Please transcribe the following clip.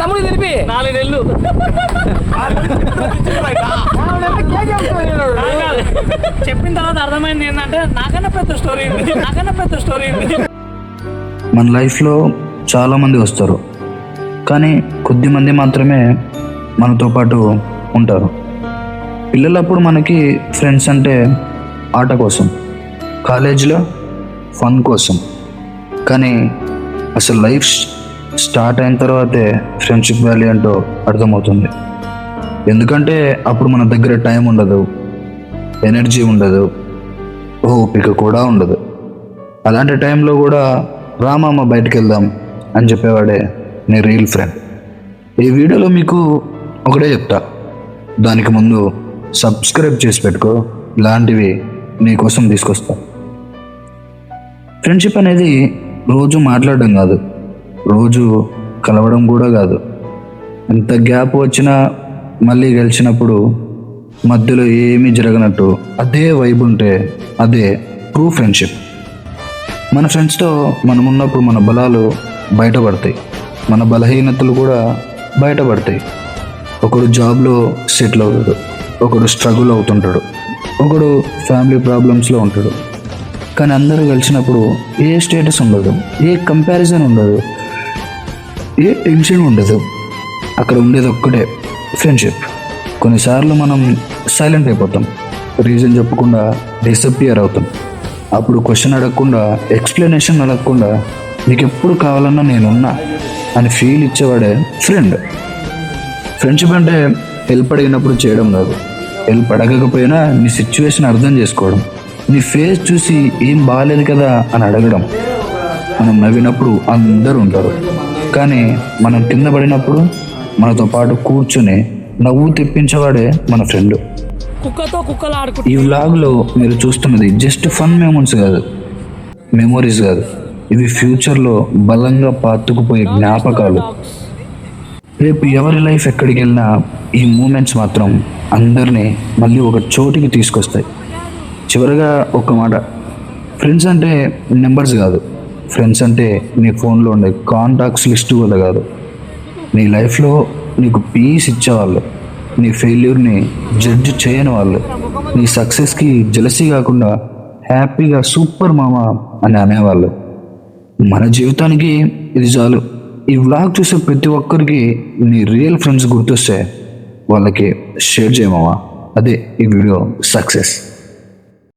తమ్ముడు తెలిపి. నాలుగు నెలలు చెప్పిన తర్వాత అర్థమైంది ఏంటంటే నాకన్నా పెద్ద స్టోరీ ఉంది. నాకన్నా పెద్ద స్టోరీ ఉంది. మన లైఫ్లో చాలామంది వస్తారు. కానీ కొద్ది మంది మాత్రమే మనతో పాటు ఉంటారు. పిల్లలప్పుడు మనకి ఫ్రెండ్స్ అంటే ఆట కోసం కాలేజీలో ఫన్ కోసం. కానీ అసలు లైఫ్ స్టార్ట్ అయిన తర్వాతే ఫ్రెండ్షిప్ వాల్యూ ఏంటో అర్థమవుతుంది. ఎందుకంటే అప్పుడు మన దగ్గర టైం ఉండదు ఎనర్జీ ఉండదు ఓపిక కూడా ఉండదు. అలాంటి టైంలో కూడా రామమ్మ బయటకు వెళ్దాం అని చెప్పేవాడే నీ రియల్ ఫ్రెండ్. ఈ వీడియోలో మీకు ఒకటే చెప్తా. దానికి ముందు సబ్స్క్రైబ్ చేసి పెట్టుకో. లాంటివి నీకోసం తీసుకొస్తా. ఫ్రెండ్షిప్ అనేది రోజు మాట్లాడడం కాదు. రోజు కలవడం కూడా కాదు. ఎంత గ్యాప్ వచ్చినా మళ్ళీ గెలిచినప్పుడు మధ్యలో ఏమీ జరగనట్టు అదే వైబ్ ఉంటే అదే ట్రూ ఫ్రెండ్షిప్. మన ఫ్రెండ్స్తో మనం ఉన్నప్పుడు మన బలాలు బయటపడతాయి. మన బలహీనతలు కూడా బయటపడతాయి. ఒకడు జాబ్లో సెటిల్ అవుతాడు ఒకడు స్ట్రగుల్ అవుతుంటాడు. ఒకడు ఫ్యామిలీ ప్రాబ్లమ్స్లో ఉంటాడు. కానీ అందరూ కలిసినప్పుడు ఏ స్టేటస్ ఉండదు ఏ కంపారిజన్ ఉండదు ఏ టెన్షన్ ఉండదు. అక్కడ ఉండేది ఒక్కటే ఫ్రెండ్షిప్ కొన్నిసార్లు మనం సైలెంట్ అయిపోతాం. రీజన్ చెప్పకుండా డిసప్పియర్ అవుతాం. అప్పుడు క్వశ్చన్ అడగకుండా ఎక్స్ప్లెనేషన్ అడగకుండా నీకు ఎప్పుడు కావాలన్నా నేనున్నా అని ఫీల్ ఇచ్చేవాడే ఫ్రెండ్ ఫ్రెండ్షిప్ అంటే హెల్ప్ అడిగినప్పుడు చేయడం కాదు. హెల్ప్ అడగకపోయినా నీ సిచ్యువేషన్ అర్థం చేసుకోవడం. నీ ఫేస్ చూసి ఏం బాగాలేదు కదా అని అడగడం. మనం నవ్వినప్పుడు అందరూ ఉంటారు. కానీ మనం కింద పడినప్పుడు మనతో పాటు కూర్చొని నవ్వు తెప్పించేవాడే మన ఫ్రెండ్ కుక్కతో కుక్కలు ఆడుకుంటా ఈ వ్లాగ్లో మీరు చూస్తున్నది జస్ట్ ఫన్ మెమోరీస్ కాదు. మెమోరీస్ కాదు. ఇవి ఫ్యూచర్లో బలంగా పాతుకుపోయే జ్ఞాపకాలు. రేపు ఎవరి లైఫ్ ఎక్కడికి వెళ్ళినా ఈ మూమెంట్స్ మాత్రం అందరినీ మళ్ళీ ఒక చోటికి తీసుకొస్తాయి. చివరిగా ఒక మాట. ఫ్రెండ్స్ అంటే నెంబర్స్ కాదు. ఫ్రెండ్స్ అంటే నీ ఫోన్లో ఉండే కాంటాక్ట్స్ లిస్ట్ కూడా కాదు. నీ లైఫ్లో నీకు పీస్ ఇచ్చేవాళ్ళు. నీ ఫెయిల్యూర్ని జడ్జ్ చేయని వాళ్ళు. నీ సక్సెస్కి జలసీ కాకుండా హ్యాపీగా సూపర్ మామ అని అనేవాళ్ళు. మన జీవితానికి ఇది చాలు. ఈ వ్లాగ్ చూసే ప్రతి ఒక్కరికి నీ రియల్ ఫ్రెండ్స్ గుర్తొస్తే వాళ్ళకి షేర్ చేయమవా అదే ఈ వీడియో సక్సెస్